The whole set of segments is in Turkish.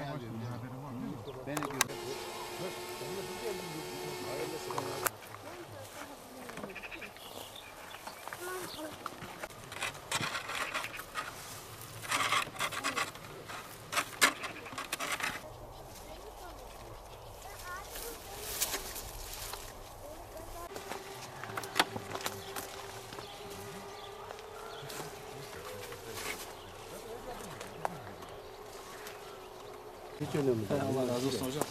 Bana yazmış. Instagram Ne savaş yazıyor? diye Hiç önemli değil. Allah razı olsun hocam.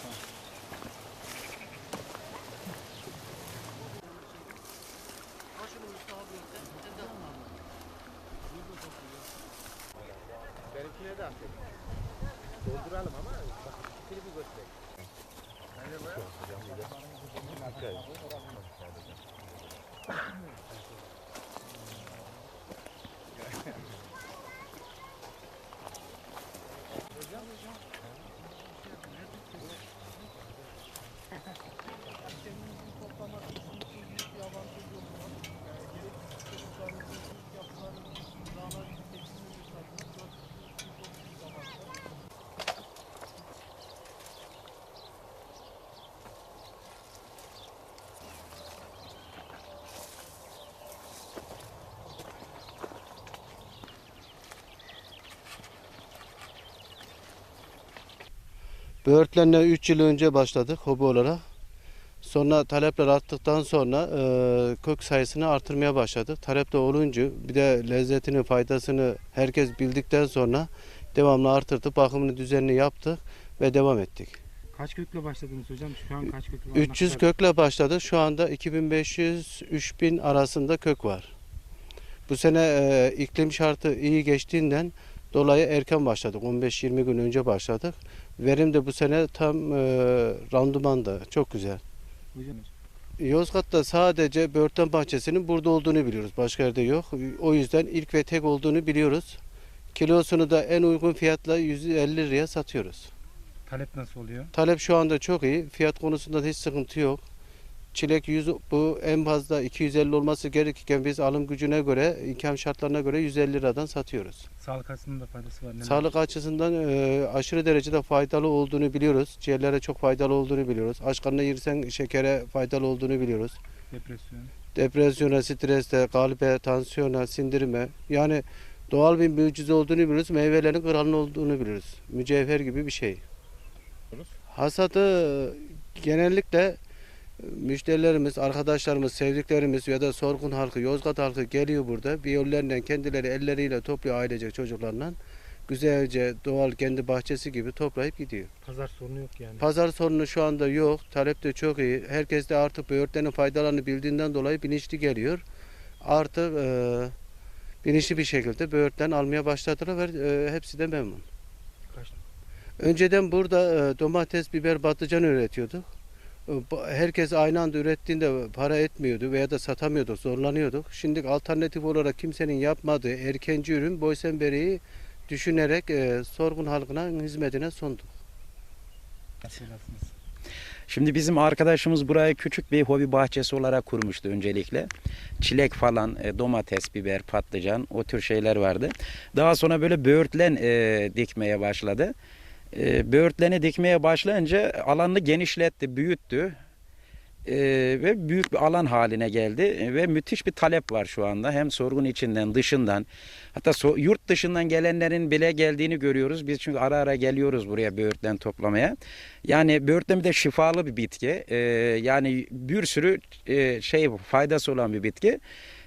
Benimkine de atayım. Dolduralım ama bak ikili bir göster. Böğürtlenle 3 yıl önce başladık hobi olarak. Sonra talepler arttıktan sonra e, kök sayısını artırmaya başladık. Talep de olunca bir de lezzetini, faydasını herkes bildikten sonra devamlı artırdık. Bakımını, düzenini yaptık ve devam ettik. Kaç kökle başladınız hocam? Şu an kaç kökle var? 300 Ne kadar- kökle başladık. Şu anda 2500-3000 arasında kök var. Bu sene e, iklim şartı iyi geçtiğinden dolayı erken başladık. 15-20 gün önce başladık. Verim de bu sene tam e, randımanda. Çok güzel. Hocam, Yozgat'ta sadece böğürtlen bahçesinin burada olduğunu biliyoruz. Başka yerde yok. O yüzden ilk ve tek olduğunu biliyoruz. Kilosunu da en uygun fiyatla 150 liraya satıyoruz. talep nasıl oluyor? Talep şu anda çok iyi. Fiyat konusunda da hiç sıkıntı yok. Çilek 100 bu en fazla 250 olması gerekirken biz alım gücüne göre, imkan şartlarına göre 150 liradan satıyoruz. Sağlık açısından da faydası var. Neler? Sağlık açısından e, aşırı derecede faydalı olduğunu biliyoruz. Ciğerlere çok faydalı olduğunu biliyoruz. Aç karnına yersen şekere faydalı olduğunu biliyoruz. Depresyon. Depresyona, streste, kalbe, tansiyona, sindirime yani doğal bir mucize olduğunu biliyoruz. Meyvelerin kralının olduğunu biliyoruz. Mücevher gibi bir şey. Hasadı genellikle müşterilerimiz, arkadaşlarımız, sevdiklerimiz ya da sorgun halkı, Yozgat halkı geliyor burada. Biyollerle kendileri elleriyle topluyor ailecek çocuklarla. Güzelce doğal kendi bahçesi gibi toplayıp gidiyor. Pazar sorunu yok yani. Pazar sorunu şu anda yok. Talep de çok iyi. Herkes de artık böğürtlerin faydalarını bildiğinden dolayı bilinçli geliyor. Artık e, bilinçli bir şekilde böğürtlen almaya başladılar ve e, hepsi de memnun. Kaç- Önceden burada e, domates, biber, patlıcan üretiyorduk. Herkes aynı anda ürettiğinde para etmiyordu veya da satamıyorduk, zorlanıyorduk. Şimdi alternatif olarak kimsenin yapmadığı erkenci ürün boysenberiyi düşünerek e, sorgun halkına hizmetine sunduk. Şimdi bizim arkadaşımız burayı küçük bir hobi bahçesi olarak kurmuştu öncelikle. Çilek falan, e, domates, biber, patlıcan o tür şeyler vardı. Daha sonra böyle böğürtlen e, dikmeye başladı. E, böğürtleni dikmeye başlayınca alanını genişletti, büyüttü. E, ve büyük bir alan haline geldi E, ve müthiş bir talep var şu anda. Hem sorgun içinden, dışından, hatta so- yurt dışından gelenlerin bile geldiğini görüyoruz. Biz çünkü ara ara geliyoruz buraya böğürtlen toplamaya. Yani böğürtlen de şifalı bir bitki. Ee, yani bir sürü e, şey faydası olan bir bitki.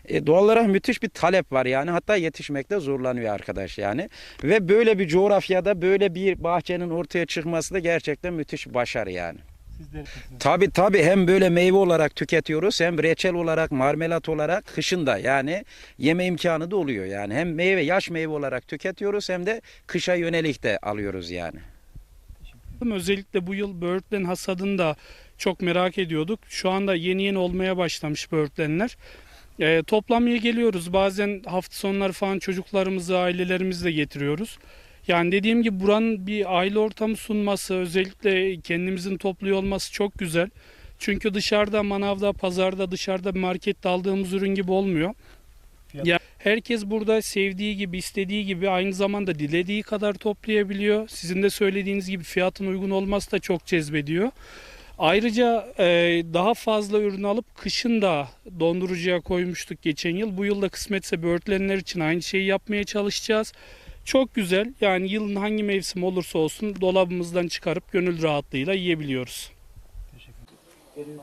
E, doğal olarak müthiş bir talep var yani hatta yetişmekte zorlanıyor arkadaş yani. Ve böyle bir coğrafyada böyle bir bahçenin ortaya çıkması da gerçekten müthiş bir başarı yani. Tabi tabi hem böyle meyve olarak tüketiyoruz hem reçel olarak marmelat olarak kışın da yani yeme imkanı da oluyor yani. Hem meyve yaş meyve olarak tüketiyoruz hem de kışa yönelik de alıyoruz yani. Özellikle bu yıl böğürtlen hasadını da çok merak ediyorduk. Şu anda yeni yeni olmaya başlamış böğürtlenler. Ee, toplamaya geliyoruz. Bazen hafta sonları falan çocuklarımızı, ailelerimizi de getiriyoruz. Yani dediğim gibi buranın bir aile ortamı sunması, özellikle kendimizin topluyor olması çok güzel. Çünkü dışarıda, manavda, pazarda, dışarıda markette aldığımız ürün gibi olmuyor. Fiyat- Ya Herkes burada sevdiği gibi, istediği gibi aynı zamanda dilediği kadar toplayabiliyor. Sizin de söylediğiniz gibi fiyatın uygun olması da çok cezbediyor. Ayrıca e, daha fazla ürün alıp kışın da dondurucuya koymuştuk geçen yıl. Bu yıl da kısmetse böğürtlenler için aynı şeyi yapmaya çalışacağız. Çok güzel. Yani yılın hangi mevsim olursa olsun dolabımızdan çıkarıp gönül rahatlığıyla yiyebiliyoruz. Teşekkür ederim.